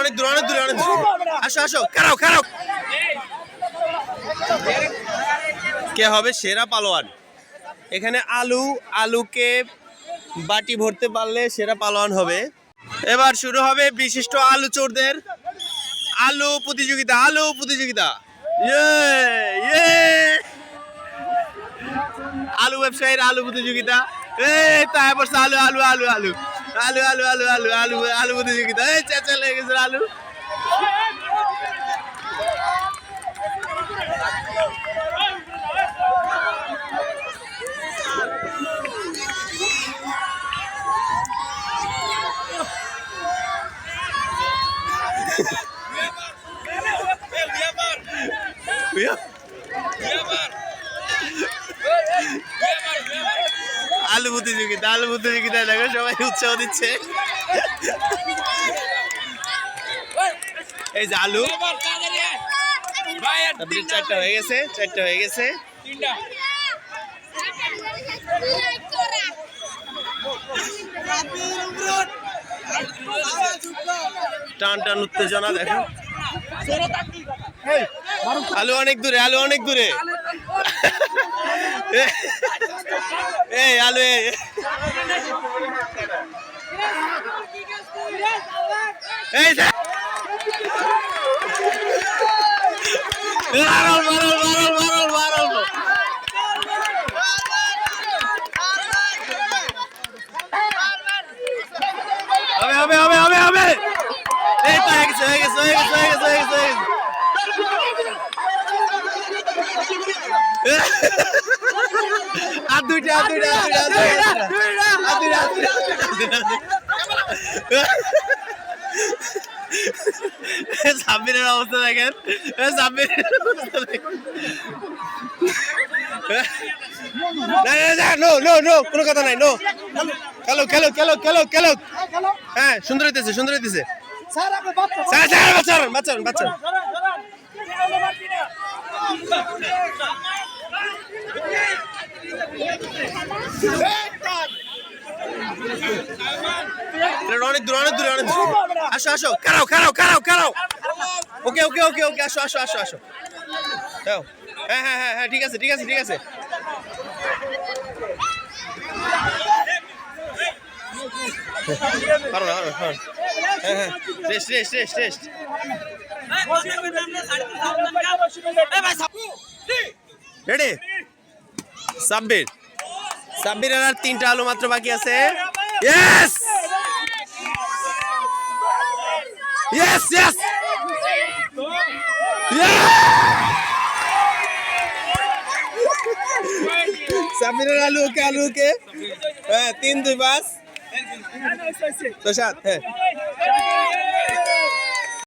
অনেক দূর অনেক অনেক দূরে। আসো আসো, খারাও খারাও। কে হবে? সেরা পালোয়ান। এখানে আলু, আলুকে বাটি ভরতে পারলে সেরা পালোয়ান হবে। এবার শুরু হবে বিশিষ্ট আলু চোরদের। আলু প্রতিযোগিতা আলু প্রতিযোগিতা। ইয়ে ইয়ে। আলু ব্যবসায়ীর আলু প্রতিযোগিতা। এই তাই পড়ছে আলু আলু আলু আলু। আলু আলু আলু আলু আলু আলু প্রতিযোগিতা। এই চেঁচা লেগে গেছে আলু। আলু প্রতিযোগিতা আলু প্রতিযোগিতা দেখো সবাই উৎসাহ দিচ্ছে। এই যে আলু। তারপরে চারটা হয়ে গেছে চারটা হয়ে গেছে। টান টান উত্তেজনা দেখো। আলু অনেক দূরে আলু অনেক দূরে। এই আলু এই। এই বারল বারল বারল বারল বারল হবে হবে হবে হবে দুইটা আর দুইটা আর দুইটা আর দুইটা আর দুইটা সাব্বিরের অবস্থা দেখেন সাব্বিরের অবস্থা দেখেন না না না কোনো কথা নাই নো খেলো খেলো খেলো খেলো খেলো হ্যাঁ সুন্দর হইতেছে সুন্দর হইতেছে স্যার স্যার বাচ্চা বাচ্চা বাচ্চা এটা অনেক দূর অনেক দূরে অনেক দূরে। আসো আসো খারাও খারাও খারাও খারাও ওকে ওকে ওকে ওকে, আসো আসো আসো আসো। হ্যাঁ হ্যাঁ হ্যাঁ হ্যাঁ ঠিক আছে ঠিক আছে ঠিক আছে। হ্যাঁ হ্যাঁ rest rest rest ready Sabbir সাব্বিরের আর তিনটা আলু মাত্র বাকি আছে ইয়েস ইয়েস ইয়েস সাব্বিরের আলু ওকে আলু ওকে হ্যাঁ তিন দুই পাঁচ তো সাত হ্যাঁ